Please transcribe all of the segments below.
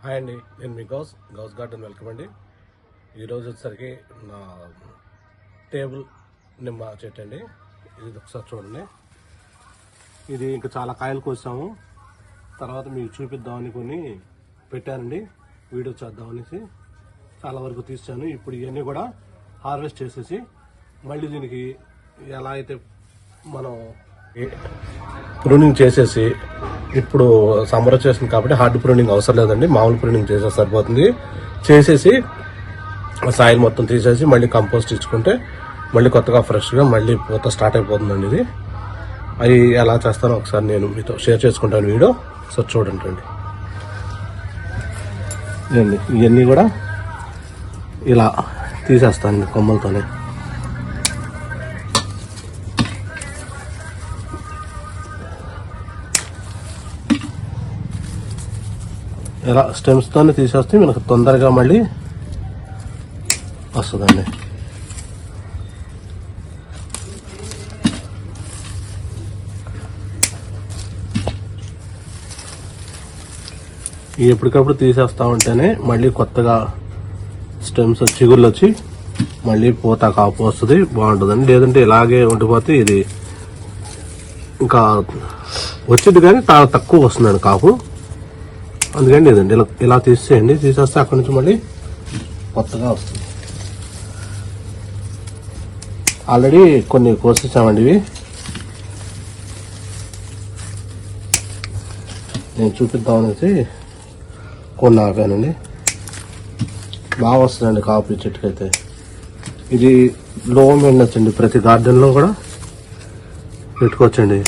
Hi అండి నేను మీ గౌస్. గౌస్ గార్డెన్ వెల్కమ్ అండి. ఈరోజు వచ్చేసరికి నా టేబుల్ నిమ్మ చెట్టు అండి. ఇది ఒకసారి చూడండి. ఇది ఇంకా చాలా కాయలు కోసాము. తర్వాత మీకు చూపిద్దామని కొన్ని పెట్టానండి. వీడియో చేద్దామనేసి చాలా వరకు తీసాను. ఇప్పుడు ఇవన్నీ కూడా హార్వెస్ట్ చేసేసి మళ్ళీ దీనికి ఎలా అయితే మనం ప్రూనింగ్ చేసేసి ఇప్పుడు సమ్మర్ వచ్చేసింది కాబట్టి హార్డ్ ప్రూనింగ్ అవసరం లేదండి. మామూలు ప్రూనింగ్ చేసే సరిపోతుంది. చేసేసి సాయిల్ మొత్తం తీసేసి మళ్ళీ కంపోస్ట్ ఇచ్చుకుంటే మళ్ళీ కొత్తగా ఫ్రెష్గా మళ్ళీ పూత స్టార్ట్ అయిపోతుందండి ఇది. అది ఎలా చేస్తానో ఒకసారి నేను మీతో షేర్ చేసుకుంటాను వీడియో. సో చూడండి రండి. ఇవన్నీ కూడా ఇలా తీసేస్తానండి కొమ్మలతోనే. ఇలా స్టెమ్స్తోనే తీసేస్తే మనకు తొందరగా మళ్ళీ వస్తుందండి. ఎప్పటికప్పుడు తీసేస్తా ఉంటేనే మళ్ళీ కొత్తగా స్టెమ్స్ చిగుళ్ళు వచ్చి మళ్ళీ పూత కాపు వస్తుంది బాగుంటుందండి. లేదంటే ఇలాగే ఉండిపోతే ఇది ఇంకా వచ్చింది కానీ చాలా తక్కువ వస్తుందండి కాపు. అందుకని లేదండి ఇలా ఇలా తీసేయండి తీసేస్తే అక్కడి నుంచి మళ్ళీ కొత్తగా వస్తుంది. ఆల్రెడీ కొన్ని కోసేసామండి ఇవి. నేను చూపిద్దామనేసి కొన్ని ఆపానండి. బాగా వస్తుందండి కాఫీ చెట్టుకైతే. ఇది లో మెయింటెనెన్స్ అండి ప్రతి గార్డెన్లో కూడా పెట్టుకోవచ్చండి.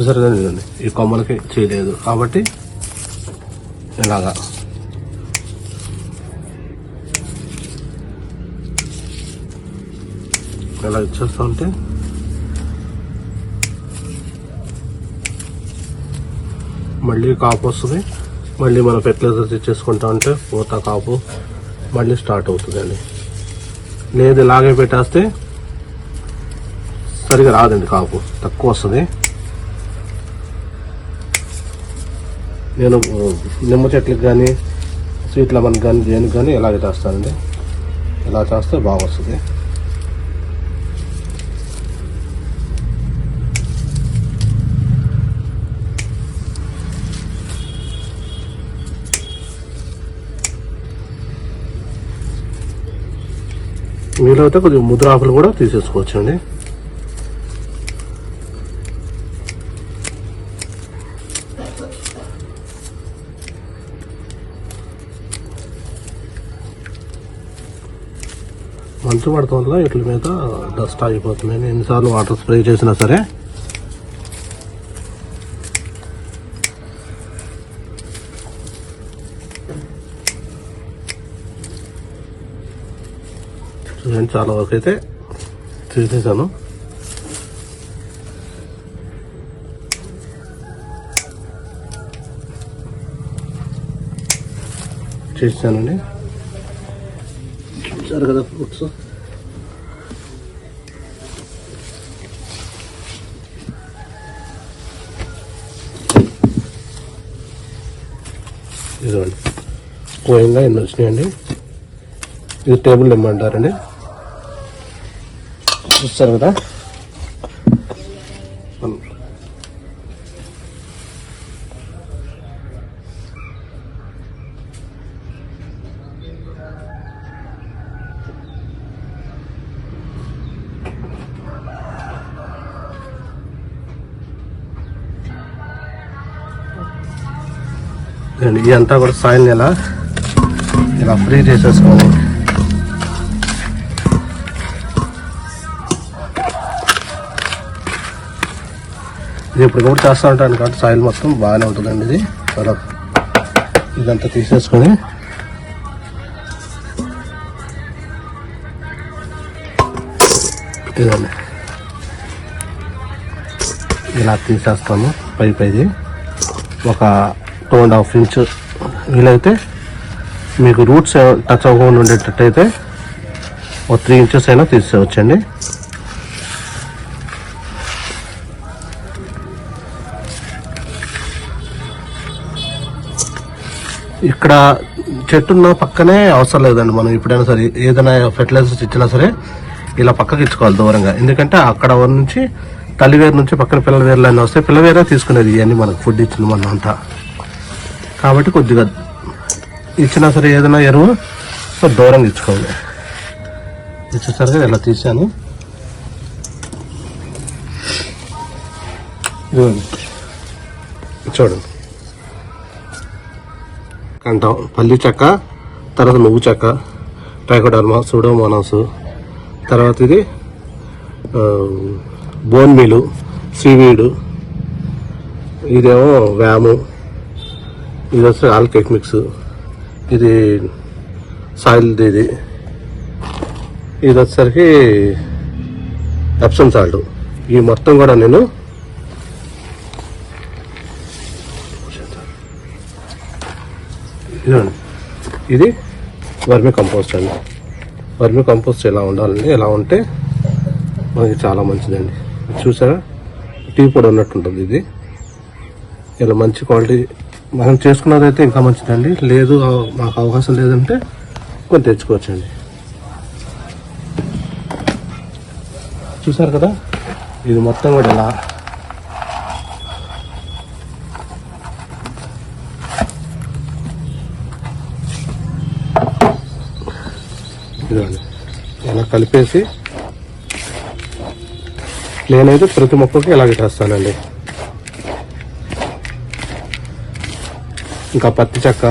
చూసారు కదా చూడండి. ఈ కొమ్మలకి చేయలేదు. కాబట్టి ఇలాగా. ఇలా ఇచ్చేస్తా ఉంటే మళ్ళీ కాపు వస్తుంది. మళ్ళీ మనం ఫెర్టిలైజర్స్ ఇచ్చేసుకుంటా ఉంటే పూత కాపు మళ్ళీ స్టార్ట్ అవుతుందండి. లేదు ఇలాగే పెట్టేస్తే సరిగా రాదండి కాపు. తక్కువ వస్తుంది. నేను నిమ్మ చెట్లకు కానీ స్వీట్ లెమన్ కానీ దేనికి కానీ ఇలాగే చేస్తానండి. ఇలా చేస్తే బాగా వస్తుంది వీలైతే కొద్దిగా ముద్ర ఆకులు కూడా తీసేసుకోవచ్చండి. మంచు పడుతుందా ఇట్ల మీద డస్ట్ ఆగిపోతుంది ఎన్నిసార్లు వాటర్ స్ప్రే చేసినా సరే. చూడండి చాలా వరకు అయితే చూసేసాను చేసానండి చూసారు కదా ఫ్రూట్స్ ఇదిగోండి కోయంగా ఎన్ని వచ్చినాయండి ఇది టేబుల్ ఇమ్మంటారండి చూస్తారు కదా ఇదంతా కూడా సాయిల్ ఇలా ఇలా ఫ్రీ చేసేసుకోవాలి ఇది ఇప్పుడు కూడా చేస్తూ ఉంటాను కాబట్టి సాయిల్ మొత్తం బాగానే ఉంటుందండి ఇది. చాలా ఇదంతా తీసేసుకొని. ఇదండి ఇలా తీసేస్తాము పై పైది ఒక టూ అండ్ హాఫ్ ఇంచ్ వీలైతే మీకు రూట్స్ టచ్ అవ్వకుండా ఉండేటట్టయితే ఒక త్రీ ఇంచెస్ అయినా తీసేవచ్చండి ఇక్కడ చెట్టున్న పక్కనే అవసరం లేదండి మనం ఎప్పుడైనా సరే ఏదైనా ఫెర్టిలైజర్స్ ఇచ్చినా సరే ఇలా పక్కకి ఇచ్చుకోవాలి దూరంగా. ఎందుకంటే అక్కడ నుంచి తల్లివేరు నుంచి పక్కన పిల్లల వేరులన్నీ వస్తాయి పిల్లవేరే తీసుకునేది ఇవన్నీ మనకు ఫుడ్ ఇచ్చింది మనం అంతా కాబట్టి కొద్దిగా ఇచ్చినా సరే ఏదైనా ఎరువు సో దూరంగా తెచ్చుకోండి ఇచ్చేసరికి ఇలా తీసాను. చూడండి. అంటాం పల్లి చెక్క తర్వాత నువ్వు చెక్క ట్రైకోడర్మా సూడోమోనాస్ తర్వాత ఇది ఆ, బోన్ మీలు సీవీడు ఇదేమో వ్యాము ఇది వచ్చి ఆల్కేక్ మిక్స్. ఇది సాయిల్ ఇది ఇది. వచ్చేసరికి ఎప్సమ్ సాల్ట్. ఈ మొత్తం కూడా నేను ఇది వర్మి కంపోస్ట్ అండి. వర్మి కంపోస్ట్ ఎలా ఉండాలండి? ఎలా ఉంటే మనకి చాలా మంచిదండి. చూసారా? టీ పొడి ఉన్నట్టు ఉంటుంది ఇది. ఇలా మంచి క్వాలిటీ మనం చేసుకున్నదైతే ఇంకా మంచిదండి. లేదు మాకు అవకాశం లేదంటే కొంచెం తెచ్చుకోవచ్చండి. చూసారు కదా? ఇది మొత్తం కూడా ఇలా. ఇదండి ఇలా కలిపేసి నేనైతే ప్రతి మొక్కకి ఇలాగే చేస్తానండి. ఇంకా పత్తి చెక్క